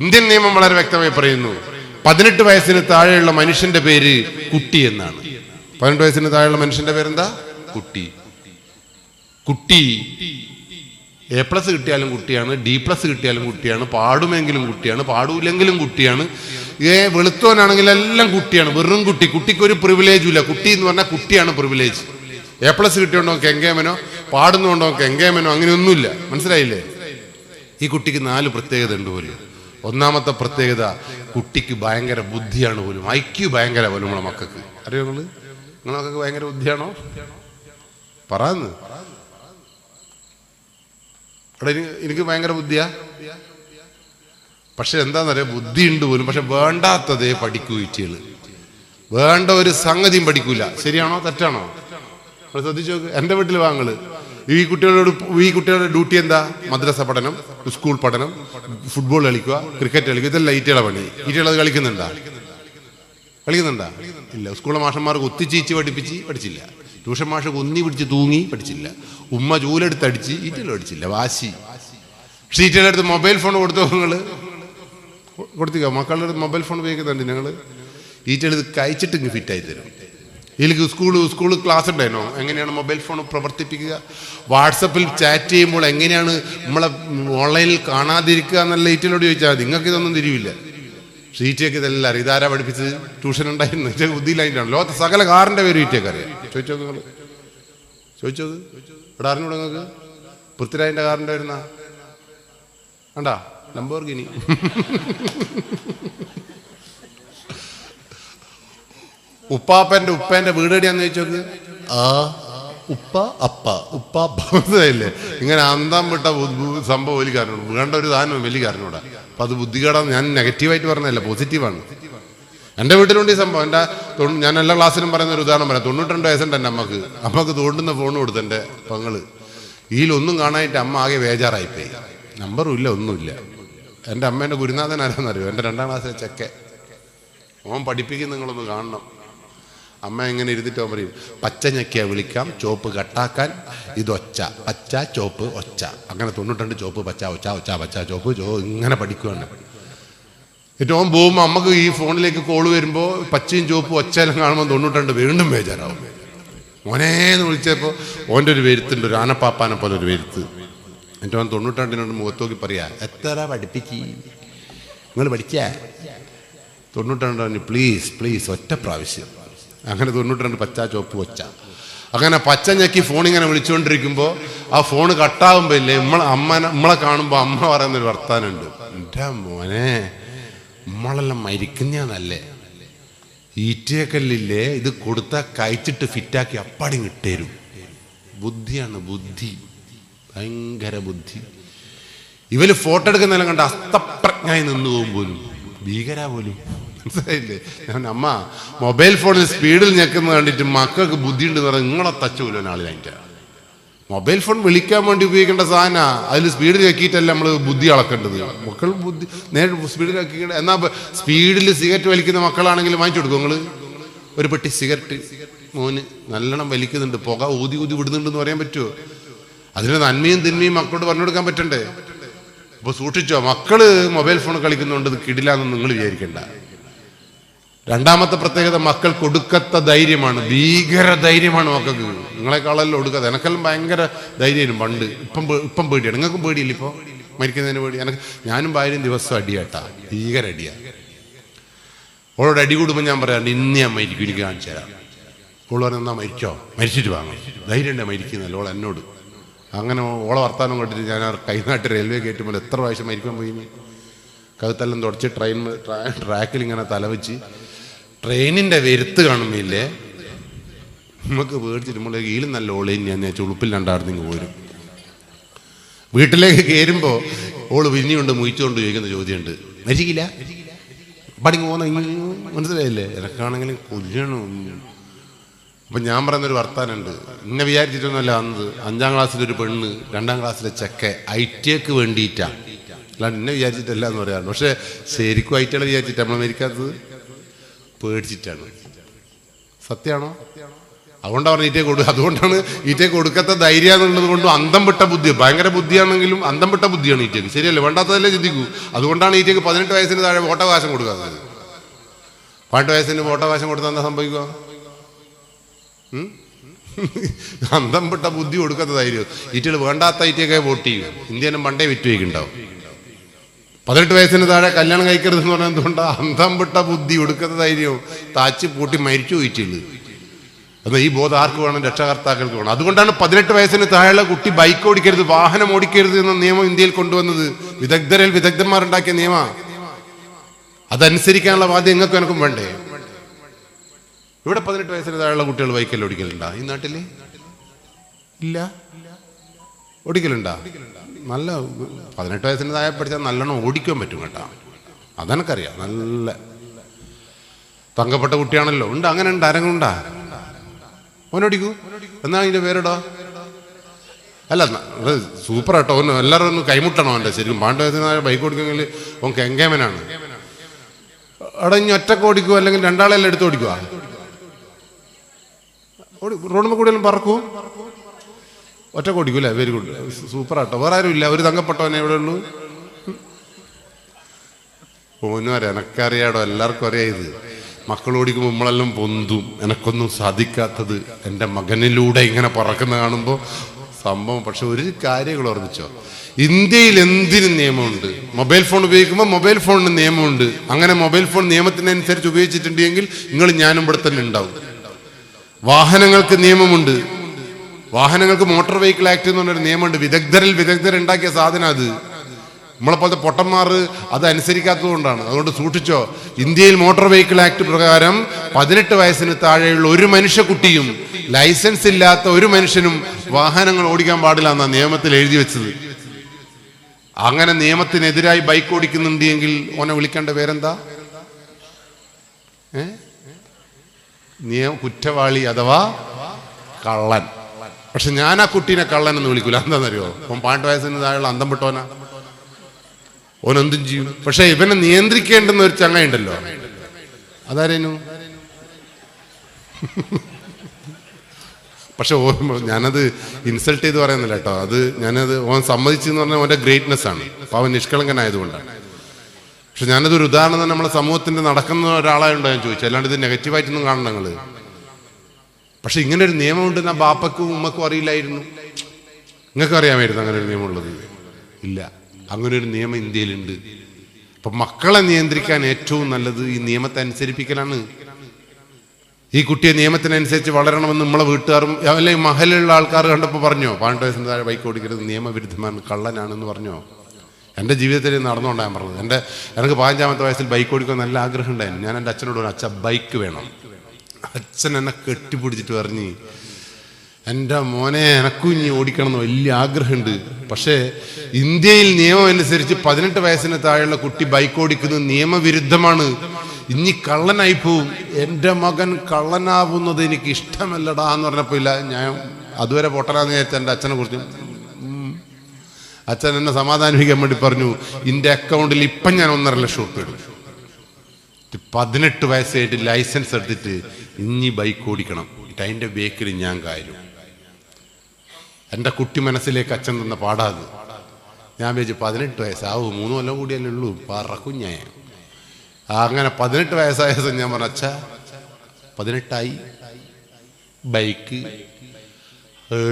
Indian നിയമം വളരെ വ്യക്തമായി പറയുന്നു. പതിനെട്ട് വയസ്സിന് താഴെയുള്ള മനുഷ്യന്റെ പേര് കുട്ടി എന്നാണ്. പതിനെട്ട് വയസ്സിന് താഴെയുള്ള മനുഷ്യന്റെ പേരെന്താ? കുട്ടി. കുട്ടി. എ പ്ലസ് കിട്ടിയാലും കുട്ടിയാണ് ഡി പ്ലസ് കിട്ടിയാലും കുട്ടിയാണ് പാടുമെങ്കിലും കുട്ടിയാണ് പാടൂലെങ്കിലും കുട്ടിയാണ്. ഏ വെളുത്തോനാണെങ്കിൽ എല്ലാം കുട്ടിയാണ് വെറും കുട്ടി. കുട്ടിക്ക് ഒരു പ്രിവിലേജും ഇല്ല. കുട്ടി എന്ന് പറഞ്ഞാൽ കുട്ടിയാണ് പ്രിവിലേജ് എ പ്ലസ് കിട്ടിയോണ്ടോ കെങ്കേമനോ പാടുന്നുണ്ടോ കെങ്കേമനോ അങ്ങനെയൊന്നുമില്ല. മനസ്സിലായില്ലേ? ഈ കുട്ടിക്ക് നാല് പ്രത്യേകത ഉണ്ട് പോലും. ഒന്നാമത്തെ പ്രത്യേകത കുട്ടിക്ക് ഭയങ്കര ബുദ്ധിയാണ് പോലും. ഐക്യു ഭയങ്കര പോലും നമ്മളെ മക്കൾക്ക്. അറിയോ നിങ്ങൾ? നിങ്ങളെ മക്കൾക്ക് ഭയങ്കര ബുദ്ധിയാണോ? പറന്ന് അവിടെ എനിക്ക് ഭയങ്കര ബുദ്ധിയാ? പക്ഷെ എന്താണെന്നറിയാം ബുദ്ധിയുണ്ട് പോലും. പക്ഷെ വേണ്ടാത്തതേ പഠിക്കൂ ഇറ്റികൾ വേണ്ട ഒരു സംഗതിയും പഠിക്കൂല. ശരിയാണോ? തെറ്റാണോ? ശ്രദ്ധിച്ചു നോക്ക്. എന്റെ വീട്ടിൽ വാങ്ങൾ ഈ കുട്ടികളോട് ഈ കുട്ടികളുടെ ഡ്യൂട്ടി എന്താ? മദ്രസ പഠനം സ്കൂൾ പഠനം ഫുട്ബോൾ കളിക്കുക ക്രിക്കറ്റ് കളിക്കുക ഇതെല്ലാം ഈറ്റയുടെ പണി. ഈറ്റകൾ അത് കളിക്കുന്നുണ്ടാ? കളിക്കുന്നുണ്ടാ? ഇല്ല. സ്കൂളിലെ മാഷന്മാർക്ക് ഒത്തിച്ചീച്ച് പഠിപ്പിച്ച് പഠിച്ചില്ല. ട്യൂഷൻ മാഷ് കൊന്നി പിടിച്ച് തൂങ്ങി പഠിച്ചില്ല. ഉമ്മ ചൂലെടുത്ത് അടിച്ച് ഈറ്റകൾ പഠിച്ചില്ല വാശി. പക്ഷേ ഈറ്റകളുടെ അടുത്ത് മൊബൈൽ ഫോൺ കൊടുത്തു നിങ്ങൾ കൊടുത്തിക്കോ? മക്കളുടെ അടുത്ത് മൊബൈൽ ഫോൺ ഉപയോഗിക്കുന്നുണ്ട് ഞങ്ങൾ ഈറ്റകൾ ഇത് കഴിച്ചിട്ട് ഇങ്ങ് ഫിറ്റായി തരും. ഇതിലേക്ക് സ്കൂൾ സ്കൂൾ ക്ലാസ് ഉണ്ടായിരുന്നോ? എങ്ങനെയാണ് മൊബൈൽ ഫോൺ പ്രവർത്തിപ്പിക്കുക? വാട്സപ്പിൽ ചാറ്റ് ചെയ്യുമ്പോൾ എങ്ങനെയാണ് നമ്മളെ ഓൺലൈനിൽ കാണാതിരിക്കുക എന്നുള്ള ഈറ്റിലോട് ചോദിച്ചാൽ നിങ്ങൾക്ക് ഇതൊന്നും തിരിവില്ല. ഷീറ്റൊക്കെ ഇതെല്ലാം അറിയാം. ഇതാരാ പഠിപ്പിച്ചത്? ട്യൂഷൻ ഉണ്ടായിരുന്നു. ഇതൊക്കെ ബുദ്ധിയിലായിട്ടാണ് ലോകത്തെ സകല കാറിന്റെ പേര് ഈറ്റയൊക്കെ അറിയാം. ചോദിച്ചോ നിങ്ങൾ? ചോദിച്ചത് ഇവിടെ അറിഞ്ഞൂടെ നിങ്ങൾക്ക്? പൃഥ്വിരാജിന്റെ കാറിന്റെ വരുന്ന കണ്ടാ? ലംബോർഗിനി ഉപ്പാപ്പന്റെ ഉപ്പേന്റെ വീട് എവിടെയാന്ന് ചോദിച്ചോക്ക് ആ ഉപ്പ അപ്പ. ഉപ്പ ഭവതയില്ലേ ഇങ്ങനെ അന്തം വിട്ട സംഭവം വലിയ കാരണം വേണ്ട ഒരു സാധനം വലിയ കാരണമാണ്. അപ്പൊ അത് ബുദ്ധികേടാന്ന് ഞാൻ നെഗറ്റീവായിട്ട് പറഞ്ഞതല്ല പോസിറ്റീവാണ്. എന്റെ വീട്ടിലുണ്ട് ഈ സംഭവം. എന്റെ ഞാൻ എല്ലാ ക്ലാസ്സിലും പറയുന്ന ഒരു ഉദാഹരണം പറയാം. തൊണ്ണൂറ്റിരണ്ട് വയസ്സുണ്ട് എന്റെ അമ്മയ്ക്ക്. അമ്മയ്ക്ക് തോണ്ടുന്ന ഫോൺ കൊടുത്തു എന്റെ പങ്ങൾ. ഇതിലൊന്നും കാണാനായിട്ട് അമ്മ ആകെ ബേജാറായിപ്പോയി. നമ്പറും ഇല്ല ഒന്നുമില്ല എന്റെ അമ്മേന്റെ ഗുരുനാഥൻ ആരാന്നറിയോ? എന്റെ രണ്ടാം ക്ലാസ്സിലെ ചെക്കെ ഓൻ പഠിപ്പിക്കും നിങ്ങളൊന്ന് കാണണം. അമ്മ എങ്ങനെ ഇരുന്നിട്ട് പറയും പച്ച ഞെക്കിയ വിളിക്കാം ചോപ്പ് കട്ടാക്കാൻ ഇതൊച്ച പച്ച ചോപ്പ് ഒച്ച. അങ്ങനെ തൊണ്ണൂറ്റണ്ട് ചോപ്പ് പച്ച ഒച്ച ഒച്ച പച്ച ചോപ്പ് ചോ ഇങ്ങനെ പഠിക്കുകയാണ് ഏറ്റവും പോകുമ്പോൾ അമ്മയ്ക്ക് ഈ ഫോണിലേക്ക് കോൾ വരുമ്പോൾ പച്ചയും ചോപ്പും ഒച്ചയെല്ലാം കാണുമ്പോൾ തൊണ്ണൂറ്റണ്ട് വീണ്ടും ബേജാറാവും. മോനേന്ന് വിളിച്ചപ്പോൾ ഓന്റെ ഒരു വരുത്തുണ്ട് ഒരു ആനപ്പാപ്പാനെ പോലെ ഒരു വരുത്ത്. എന്റെ ഓൻ തൊണ്ണൂറ്റണ്ടിനോട് മുഖത്ത് നോക്കി പറയാ എത്ര പഠിപ്പിക്ക്? നിങ്ങൾ പഠിക്കാ? തൊണ്ണൂറ്റിരണ്ട് പറഞ്ഞു പ്ലീസ് പ്ലീസ് ഒറ്റ പ്രാവശ്യം. അങ്ങനെ തൊണ്ണൂറ്റി രണ്ട് പച്ച ചുവപ്പ് ഒച്ച അങ്ങനെ പച്ച ഞെക്കി ഫോൺ ഇങ്ങനെ വിളിച്ചുകൊണ്ടിരിക്കുമ്പോൾ ആ ഫോൺ കട്ടാവുമ്പോൾ ഇല്ലേ നമ്മളെ അമ്മ നമ്മളെ കാണുമ്പോൾ അമ്മ പറയുന്നൊരു വർത്താനുണ്ട് എന്റെ മോനെ നമ്മളെല്ലാം മരിക്കുന്നതല്ലേ ഈറ്റേക്കല്ലില്ലേ ഇത് കൊടുത്താൽ കഴിച്ചിട്ട് ഫിറ്റാക്കി അപ്പാടി കിട്ടേരും ബുദ്ധിയാണ് ബുദ്ധി. ഭയങ്കര ബുദ്ധി. ഇവർ ഫോട്ടോ എടുക്കുന്നതെല്ലാം കണ്ട് അസ്തപ്രജ്ഞായി നിന്ന് പോകും പോലും. ഭീകര പോലും. മനസ്സിലായില്ലേ? ഞാൻ അമ്മ മൊബൈൽ ഫോണിൽ സ്പീഡിൽ ഞെക്കുന്നത് കണ്ടിട്ട് മക്കൾക്ക് ബുദ്ധിയുണ്ട് എന്ന് പറഞ്ഞാൽ നിങ്ങളെ തച്ചുമല്ലോ നാളിലായിട്ട് മൊബൈൽ ഫോൺ വിളിക്കാൻ വേണ്ടി ഉപയോഗിക്കേണ്ട സാധന. അതിൽ സ്പീഡിൽ ഞെക്കിയിട്ടല്ല നമ്മൾ ബുദ്ധി അളക്കേണ്ടത്. മക്കൾ ബുദ്ധി നേരെ സ്പീഡിൽ ഞെക്കിക്കേണ്ട എന്നാൽ സ്പീഡിൽ സിഗരറ്റ് വലിക്കുന്ന മക്കളാണെങ്കിൽ വാങ്ങിച്ചു കൊടുക്കും നിങ്ങൾ ഒരു പെട്ടി സിഗരറ്റ്. മോന് നല്ലോണം വലിക്കുന്നുണ്ട്. പുക ഊതി ഊതി വിടുന്നുണ്ടെന്ന് പറയാൻ പറ്റുമോ അതിന് നന്മയും തിന്മയും മക്കളോട് പറഞ്ഞു കൊടുക്കാൻ പറ്റണ്ടേ? അപ്പോൾ സൂക്ഷിച്ചോ മക്കൾ മൊബൈൽ ഫോൺ കളിക്കുന്നുണ്ട് ഇത് കിടിലാന്ന് നിങ്ങൾ വിചാരിക്കണ്ട. രണ്ടാമത്തെ പ്രത്യേകത മക്കൾ കൊടുക്കത്ത ധൈര്യമാണ്. ഭീകര ധൈര്യമാണ് മക്കൾക്ക്. നിങ്ങളെക്കാളെല്ലാം ഒടുക്കാതെ എനക്കെല്ലാം ഭയങ്കര ധൈര്യമായിരുന്നു പണ്ട്. ഇപ്പം ഇപ്പം പേടിയാണ് നിങ്ങൾക്കും പേടിയില്ല ഇപ്പോൾ മരിക്കുന്നതിന് പേടി. എനക്ക് ഞാനും ഭാര്യയും ദിവസം അടിയാട്ടാ. ഭീകര അടിയാ. ഓളോട് അടി കൂടുമ്പോൾ ഞാൻ പറയാം ഇന്ന് ഞാൻ മരിക്കും. എനിക്ക് കാണിച്ചു തരാം. ഓളോ എന്നാ മരിച്ചോ? മരിച്ചിട്ട് വാങ്ങാം ധൈര്യം ഉണ്ടേ മരിക്കുന്നല്ലോ ഓൾ എന്നോട്. അങ്ങനെ ഓളെ വർത്താനം കണ്ടിട്ട് ഞാൻ കൈനാട്ട് റെയിൽവേ കയറ്റുമ്പോൾ എത്ര പ്രാവശ്യം മരിക്കാൻ പോയി കഴുത്തെല്ലാം തുടച്ച് ട്രെയിൻ ട്രാക്കിൽ ഇങ്ങനെ തലവെച്ച് ട്രെയിനിന്റെ വരുത്ത് കാണുമ്പില്ലേ നമുക്ക് പേടിച്ചിട്ട് നമ്മളെ കീഴിൽ നല്ല ഓളയും ഞാൻ രണ്ടാർന്ന് ഇങ്ങ് പോരും. വീട്ടിലേക്ക് കയറുമ്പോൾ ഓൾ പിന്നെയുണ്ട് മുയിച്ചുകൊണ്ട് ചോദിക്കുന്ന ചോദ്യമുണ്ട്. മരിക്കില്ല പടിങ്ങ് പോകുന്ന മനസ്സിലായില്ലേ? എനക്കാണെങ്കിലും കൊല്ലണം അപ്പം ഞാൻ പറയുന്നൊരു വർത്താനുണ്ട് എന്നെ വിചാരിച്ചിട്ടൊന്നുമല്ല വന്നത്. അഞ്ചാം ക്ലാസ്സിലൊരു പെണ്ണ് രണ്ടാം ക്ലാസ്സിലെ ചെക്ക ഐ ടിക്ക് വേണ്ടിയിട്ടാണ് അല്ലാണ്ട് എന്നെ വിചാരിച്ചിട്ടല്ല എന്ന് പറയാറുണ്ട്. പക്ഷേ ശരിക്കും ഐ ടികളെ വിചാരിച്ചിട്ട് നമ്മൾ മരിക്കാത്തത്? പേടിച്ചിട്ടാണ്. സത്യമാണോ അതുകൊണ്ടാണ് പറഞ്ഞ ഈറ്റേ കൊടുക്കുക അതുകൊണ്ടാണ് ഈറ്റേ കൊടുക്കാത്ത ധൈര്യം എന്നുള്ളത് കൊണ്ടും അന്തം വിട്ട ബുദ്ധി ഭയങ്കര ബുദ്ധിയാണെങ്കിലും അന്തം വിട്ട ബുദ്ധിയാണ് ഈറ്റയ്ക്ക് ശരിയല്ലേ? വേണ്ടാത്തതല്ലേ ചിന്തിക്കൂ. അതുകൊണ്ടാണ് ഈറ്റയ്ക്ക് പതിനെട്ട് വയസ്സിന് താഴെ വോട്ടവകാശം കൊടുക്കാത്തത്. പതിനെട്ട് വയസ്സിന് വോട്ടവകാശം കൊടുത്താൽ എന്താ സംഭവിക്കുക? അന്തം വിട്ട ബുദ്ധി കൊടുക്കാത്ത ധൈര്യം. ഈറ്റകൾ വേണ്ടാത്ത ഈറ്റയൊക്കെ വോട്ട് ചെയ്യും. ഇന്ത്യനും പണ്ടേ വിറ്റുവയ്ക്കുണ്ടാവും പതിനെട്ട് വയസ്സിന് താഴെ കല്യാണം കഴിക്കരുത് എന്ന് പറഞ്ഞാൽ എന്തുകൊണ്ടാ അന്തം വിട്ട ബുദ്ധി കൊടുക്കാത്ത ധൈര്യവും താച്ച് പൂട്ടി മരിച്ചു പോയിട്ടുള്ളത് എന്നാൽ ഈ ബോധം ആർക്ക് വേണം? രക്ഷകർത്താക്കൾക്ക് വേണം. അതുകൊണ്ടാണ് പതിനെട്ട് വയസ്സിന് താഴെയുള്ള കുട്ടി ബൈക്ക് ഓടിക്കരുത് വാഹനം ഓടിക്കരുത് എന്ന നിയമം ഇന്ത്യയിൽ കൊണ്ടുവന്നത്. വിദഗ്ധരിൽ വിദഗ്ധന്മാരുണ്ടാക്കിയ നിയമ. അതനുസരിക്കാനുള്ള ബാധ്യത നിങ്ങൾക്കും എനക്കും വേണ്ടേ? ഇവിടെ പതിനെട്ട് വയസ്സിന് താഴെയുള്ള കുട്ടികൾ ബൈക്കിൽ ഓടിക്കലുണ്ടാ? ഈ നാട്ടിൽ? ഇല്ല? ഓടിക്കലുണ്ടാ? നല്ല പതിനെട്ട് വയസ്സിന് താഴെ പഠിച്ചാൽ നല്ലോണം ഓടിക്കാൻ പറ്റും കേട്ടോ. അതെനക്കറിയാം നല്ല തങ്കപ്പെട്ട കുട്ടിയാണല്ലോ. ഉണ്ട് അങ്ങനെ ഉണ്ട് ആരെങ്കിലും ഉണ്ടാ? ഓനോടിക്കൂ എന്നാ അതിന്റെ പേരെടാ? അല്ല സൂപ്പർ ആട്ടോ ഓന് എല്ലാവരും ഒന്ന് കൈമുട്ടണം അവന്റെ ശരിക്കും പാണ്ട് വയസ്സിന് ബൈക്ക് ഓടിക്കുമെങ്കിൽ ഓൻ കെങ്കേമനാണ്. അവിടെ ഇനി ഒറ്റയ്ക്ക് ഓടിക്കുവോ അല്ലെങ്കിൽ രണ്ടാളെല്ലാം എടുത്ത് ഓടിക്കുവാ? ഓടി റോഡിൽ കൂടെ പറക്കൂ. ഒറ്റയ്ക്ക് കൊടിക്കൂല? Very good. സൂപ്പർ ആട്ടോ വേറെ ആരും ഇല്ല ഒരു തങ്കപ്പെട്ടവനെ എവിടെ ഉള്ളൂ. ഓനും അറിയാം എനക്കറിയാടോ എല്ലാവർക്കും അറിയാം ഇത്. മക്കൾ ഓടിക്കുമ്പോൾ നമ്മളെല്ലാം പൊന്തും. എനക്കൊന്നും സാധിക്കാത്തത് എന്റെ മകനിലൂടെ ഇങ്ങനെ പറക്കുന്ന കാണുമ്പോൾ സംഭവം. പക്ഷെ ഒരു കാര്യങ്ങൾ ഓർമ്മിച്ചോ? ഇന്ത്യയിൽ എന്തിനും നിയമമുണ്ട്? മൊബൈൽ ഫോൺ ഉപയോഗിക്കുമ്പോൾ മൊബൈൽ ഫോണിന് നിയമമുണ്ട്. അങ്ങനെ മൊബൈൽ ഫോൺ നിയമത്തിനനുസരിച്ച് ഉപയോഗിച്ചിട്ടുണ്ടെങ്കിൽ നിങ്ങൾ ഞാനും ഇവിടെ തന്നെ ഉണ്ടാവും. വാഹനങ്ങൾക്ക് നിയമമുണ്ട്. വാഹനങ്ങൾക്ക് മോട്ടോർ വെഹിക്കിൾ ആക്ട് എന്ന് പറഞ്ഞൊരു നിയമമുണ്ട്. വിദഗ്ധരിൽ വിദഗ്ധരുണ്ടാക്കിയ സാധനം അത്. നമ്മളെപ്പോലത്തെ പൊട്ടന്മാർ അത് അനുസരിക്കാത്തത് കൊണ്ടാണ് അതുകൊണ്ട് സൂക്ഷിച്ചോ. ഇന്ത്യയിൽ മോട്ടോർ വെഹിക്കിൾ ആക്ട് പ്രകാരം പതിനെട്ട് വയസ്സിന് താഴെയുള്ള ഒരു മനുഷ്യക്കുട്ടിയും ലൈസൻസ് ഇല്ലാത്ത ഒരു മനുഷ്യനും വാഹനങ്ങൾ ഓടിക്കാൻ പാടില്ല എന്നാണ് നിയമത്തിൽ എഴുതി വെച്ചത്. അങ്ങനെ നിയമത്തിനെതിരായി ബൈക്ക് ഓടിക്കുന്നുണ്ട് എങ്കിൽ ഓനെ വിളിക്കേണ്ട പേരെന്താ? ഏ? നിയമ കുറ്റവാളി അഥവാ കള്ളൻ. പക്ഷെ ഞാൻ ആ കുട്ടീനെ കള്ളനെന്ന് വിളിക്കൂല. എന്താണെന്നറിയോ അവൻ പാട്ട് വയസ്സിന് താഴെയുള്ള അന്തം വിട്ടോനാ ഓനെന്തും ചെയ്യും. പക്ഷെ ഇവനെ നിയന്ത്രിക്കേണ്ടെന്ന് ഒരു ചങ്ങയുണ്ടല്ലോ. അതാരേനു? പക്ഷെ ഓ ഞാനത് ഇൻസൾട്ട് ചെയ്ത് പറയുന്നില്ല കേട്ടോ. അത് ഞാനത് ഓൻ സമ്മതിച്ചു എന്ന് പറഞ്ഞാൽ ഓന്റെ ഗ്രേറ്റ്നെസ് ആണ്. അപ്പൊ അവൻ നിഷ്കളങ്കനായതുകൊണ്ടാണ്. പക്ഷെ ഞാനത് ഒരു ഉദാഹരണം തന്നെ നമ്മളെ സമൂഹത്തിന്റെ നടക്കുന്ന ഒരാളായുണ്ടോ ഞാൻ ചോദിച്ചു അല്ലാണ്ട് ഇത് നെഗറ്റീവായിട്ടൊന്നും കാണണം നിങ്ങൾ പക്ഷെ ഇങ്ങനെ ഒരു നിയമമുണ്ട് ഞാൻ ബാപ്പക്കും ഉമ്മക്കും അറിയില്ലായിരുന്നു. നിങ്ങൾക്ക് അറിയാമായിരുന്നു അങ്ങനെ ഒരു നിയമമുള്ളത്? ഇല്ല. അങ്ങനെ ഒരു നിയമം ഇന്ത്യയിലുണ്ട്. അപ്പൊ മക്കളെ നിയന്ത്രിക്കാൻ ഏറ്റവും നല്ലത് ഈ നിയമത്തെ അനുസരിപ്പിക്കലാണ്. ഈ കുട്ടിയെ നിയമത്തിനനുസരിച്ച് വളരണമെന്ന് നമ്മളെ വീട്ടുകാരും അല്ലെങ്കിൽ മഹലുള്ള ആൾക്കാർ കണ്ടപ്പോൾ പറഞ്ഞോ? പതിനെട്ട് വയസ്സിന് താഴെ ബൈക്ക് ഓടിക്കരുത് നിയമവിരുദ്ധമാണ് കള്ളനാണെന്ന് പറഞ്ഞോ? എന്റെ ജീവിതത്തിൽ നടന്നുകൊണ്ടാണ് ഞാൻ പറഞ്ഞത്. എന്റെ എനിക്ക് പതിനഞ്ചാമത്തെ വയസ്സിൽ ബൈക്ക് ഓടിക്കാൻ നല്ല ആഗ്രഹം ഉണ്ടായിരുന്നു. ഞാൻ എന്റെ അച്ഛനോട് പറഞ്ഞു അച്ഛ ബൈക്ക് വേണം. അച്ഛൻ എന്നെ കെട്ടിപ്പിടിച്ചിട്ട് പറഞ്ഞ് എന്റെ മോനെ എനക്കും ഇനി ഓടിക്കണം എന്ന് വലിയ ആഗ്രഹമുണ്ട്. പക്ഷേ ഇന്ത്യയിൽ നിയമം അനുസരിച്ച് പതിനെട്ട് വയസ്സിന് താഴെയുള്ള കുട്ടി ബൈക്ക് ഓടിക്കുന്നത് നിയമവിരുദ്ധമാണ്. ഇനി കള്ളനായി പോവും. എന്റെ മകൻ കള്ളനാവുന്നത് എനിക്ക് ഇഷ്ടമല്ലടാ എന്ന് പറഞ്ഞപ്പോൾ ഇല്ല ഞാൻ അതുവരെ പൊട്ടനാന്ന് വിചാരിച്ച എന്റെ അച്ഛനെ കുറിച്ച്. അച്ഛൻ എന്നെ സമാധാനിപ്പിക്കാൻ വേണ്ടി പറഞ്ഞു എന്റെ അക്കൗണ്ടിൽ ഇപ്പം ഞാൻ ഒന്നര ലക്ഷം ഉറുപ്പ് ഇടും. പതിനെട്ട് വയസ്സായിട്ട് ലൈസൻസ് എടുത്തിട്ട് ഇനി ബൈക്ക് ഓടിക്കണം. അതിന്റെ ബേക്കിൽ ഞാൻ കാര്യം എന്റെ കുട്ടി മനസ്സിലേക്ക് അച്ഛൻ തന്ന പാടാത് ഞാൻ വിചാരിച്ചു പതിനെട്ട് വയസ്സാവും മൂന്ന് കൊല്ലം കൂടിയല്ലേ ഉള്ളൂ. പറക്കും ഞാൻ അങ്ങനെ പതിനെട്ട് വയസ്സായ ദിവസം ഞാൻ പറഞ്ഞ അച്ഛ പതിനെട്ടായി. ബൈക്ക്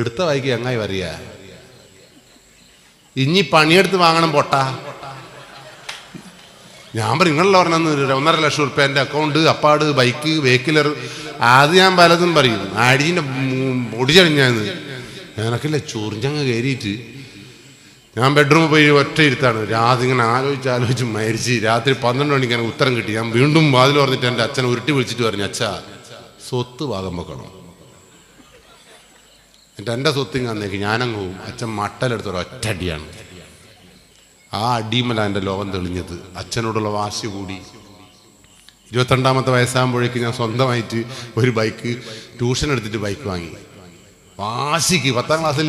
എടുത്ത ബൈക്ക് ചങ്ങായി വരിക? ഇനി പണിയെടുത്ത് വാങ്ങണം പൊട്ടാ. ഞാൻ പറയും നിങ്ങളല്ല പറഞ്ഞത്? ഒന്നര ലക്ഷം ഉറുപ്പ്യ എന്റെ അക്കൗണ്ട് അപ്പാട് ബൈക്ക് വെഹിക്കിലർ അത് ഞാൻ പലതും പറയും. അടീന്റെ ഒടിച്ചണിഞ്ഞാന്ന് ഞാനൊക്കെ ചൊറിഞ്ഞങ്ങ് കയറിയിട്ട് ഞാൻ ബെഡ്റൂമിൽ പോയി ഒറ്റ ഇരുത്താണ്. രാത്രി ഇങ്ങനെ ആലോചിച്ച് ആലോചിച്ച് മരിച്ച് രാത്രി പന്ത്രണ്ട് മണിക്ക് എനിക്ക് ഉത്തരം കിട്ടി. ഞാൻ വീണ്ടും വാതിൽ പറഞ്ഞിട്ട് എന്റെ അച്ഛനെ ഉരുട്ടി വിളിച്ചിട്ട് പറഞ്ഞു അച്ഛാ സ്വത്ത് ഭാഗം വെക്കണം. എന്നിട്ട് എന്റെ സ്വത്ത് അന്നേക്ക് ഞാനങ്ങ് പോവും. അച്ഛൻ മട്ടലെടുത്തൊരു ഒറ്റ അടിയാണ്. ആ അടിമല എന്റെ ലോകം തെളിഞ്ഞത്. അച്ഛനോടുള്ള വാശി കൂടി. ഇരുപത്തിരണ്ടാമത്തെ വയസ്സാകുമ്പോഴേക്ക് ഞാൻ സ്വന്തമായിട്ട് ഒരു ബൈക്ക് ട്യൂഷൻ എടുത്തിട്ട് ബൈക്ക് വാങ്ങി. വാശിക്ക് പത്താം ക്ലാസ്സിൽ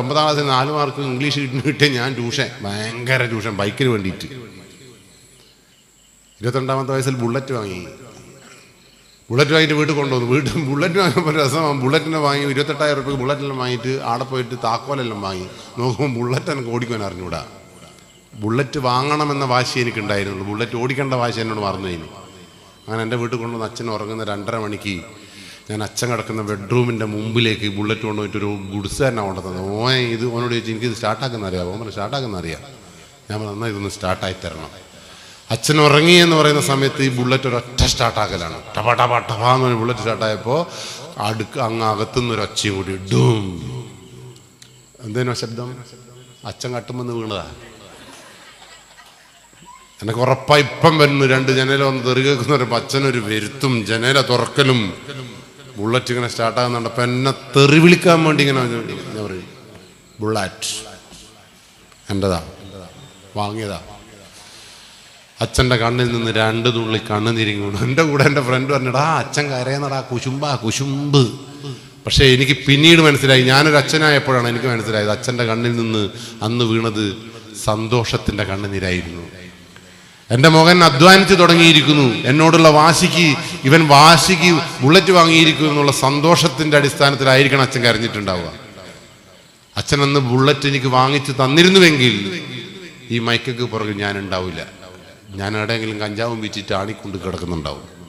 ഒമ്പതാം ക്ലാസ്സിൽ നാല് മാർക്ക് ഇംഗ്ലീഷ് കിട്ടിയ ഞാൻ ട്യൂഷൻ ഭയങ്കര ട്യൂഷൻ ബൈക്കിന് വേണ്ടിയിട്ട്. ഇരുപത്തിരണ്ടാമത്തെ വയസ്സിൽ ബുള്ളറ്റ് വാങ്ങി. ബുള്ളറ്റ് വാങ്ങിയിട്ട് വീട്ടിൽ കൊണ്ടുവന്നു. വീട്ടിൽ ബുള്ളറ്റ് വാങ്ങിയപ്പോൾ രസമാണ് ബുള്ളറ്റിനെ വാങ്ങി ഇരുപത്തെട്ടായിരം റുപ്യക്ക് ബുള്ളറ്റെല്ലാം വാങ്ങിയിട്ട് ആടെ പോയിട്ട് താക്കോലെല്ലാം വാങ്ങി. നോക്കുമ്പോൾ ബുള്ളറ്റ് എനിക്ക് ഓടിക്കുവാൻ അറിഞ്ഞൂടാ ബുള്ളറ്റ് വാങ്ങണമെന്ന വാശി എനിക്കുണ്ടായിരുന്നുള്ളൂ. ബുള്ളറ്റ് ഓടിക്കേണ്ട വാശി എന്നോട് മറന്നു കഴിഞ്ഞു അങ്ങനെ എന്റെ വീട്ടിൽ കൊണ്ടുവന്ന് അച്ഛൻ ഉറങ്ങുന്ന രണ്ടര മണിക്ക് ഞാൻ അച്ഛൻ കിടക്കുന്ന ബെഡ്റൂമിന്റെ മുമ്പിലേക്ക് ബുള്ളറ്റ് കൊണ്ടുപോയിട്ട് ഒരു ഗുഡ്സുകാരനാണ് കൊണ്ടുതന്നത് ഓനെ ഇത് ഓനോട് ചോദിച്ചു എനിക്കിത് സ്റ്റാർട്ടാക്കുന്ന അറിയാം ഓൻ പറഞ്ഞു സ്റ്റാർട്ടാക്കുന്ന അറിയാം. ഞാൻ പറഞ്ഞു ഇതൊന്ന് സ്റ്റാർട്ടായി തരണം. അച്ഛൻ ഉറങ്ങി എന്ന് പറയുന്ന സമയത്ത് ഈ ബുള്ളറ്റ് ഒരൊറ്റ സ്റ്റാർട്ടാക്കലാണ്. ടപ ടപ ടപ എന്ന് പറഞ്ഞ ബുള്ളറ്റ് സ്റ്റാർട്ടായപ്പോൾ അടുക്ക് അങ്ങ് അകത്തുനിന്ന് ഒരു ഒച്ചയും കൂടി ഡൂം. എന്തേനോ ശബ്ദം? അച്ഛൻ കട്ടുമെന്ന് വീണതാ. എനിക്ക് ഉറപ്പായി ഇപ്പം വരുന്നു. രണ്ട് ജനല വന്ന് തെറി കേൾക്കുന്ന ഒരു അച്ഛനൊരു വരുത്തും ജനല തുറക്കലും. ബുള്ളറ്റ് ഇങ്ങനെ സ്റ്റാർട്ടാകുന്നുണ്ട് അപ്പം എന്നെ തെറി വിളിക്കാൻ വേണ്ടി ഇങ്ങനെ ഞാൻ പറയും. ബുള്ളറ്റ് എന്റെതാ വാങ്ങിയതാ? അച്ഛന്റെ കണ്ണിൽ നിന്ന് രണ്ട് തുള്ളി കണ്ണ് തിരിഞ്ഞു എന്റെ കൂടെ എന്റെ ഫ്രണ്ട് പറഞ്ഞടാ അച്ഛൻ കരയുന്നടാ കുശുമ്പാ കുശുമ്പ്. പക്ഷേ എനിക്ക് പിന്നീട് മനസ്സിലായി ഞാനൊരു അച്ഛനായപ്പോഴാണ് എനിക്ക് മനസ്സിലായത് അച്ഛന്റെ കണ്ണിൽ നിന്ന് അന്ന് വീണത് സന്തോഷത്തിന്റെ കണ്ണുനീരായിരുന്നു എന്റെ മകൻ അധ്വാനിച്ച് തുടങ്ങിയിരിക്കുന്നു. എന്നോടുള്ള വാശിക്ക് ഇവൻ വാശിക്ക് ബുള്ളറ്റ് വാങ്ങിയിരിക്കുന്നു എന്നുള്ള സന്തോഷത്തിന്റെ അടിസ്ഥാനത്തിലായിരിക്കണം അച്ഛൻ കരഞ്ഞിട്ടുണ്ടാവുക. അച്ഛൻ അന്ന് ബുള്ളറ്റ് എനിക്ക് വാങ്ങിച്ച് തന്നിരുന്നുവെങ്കിൽ ഈ മൈക്കൊക്കെ പുറകിൽ ഞാൻ ഉണ്ടാവില്ല ഞാൻ എവിടെയെങ്കിലും കഞ്ചാവും വീച്ചിട്ട് ആണിക്കൊണ്ട് കിടക്കുന്നുണ്ടാവും.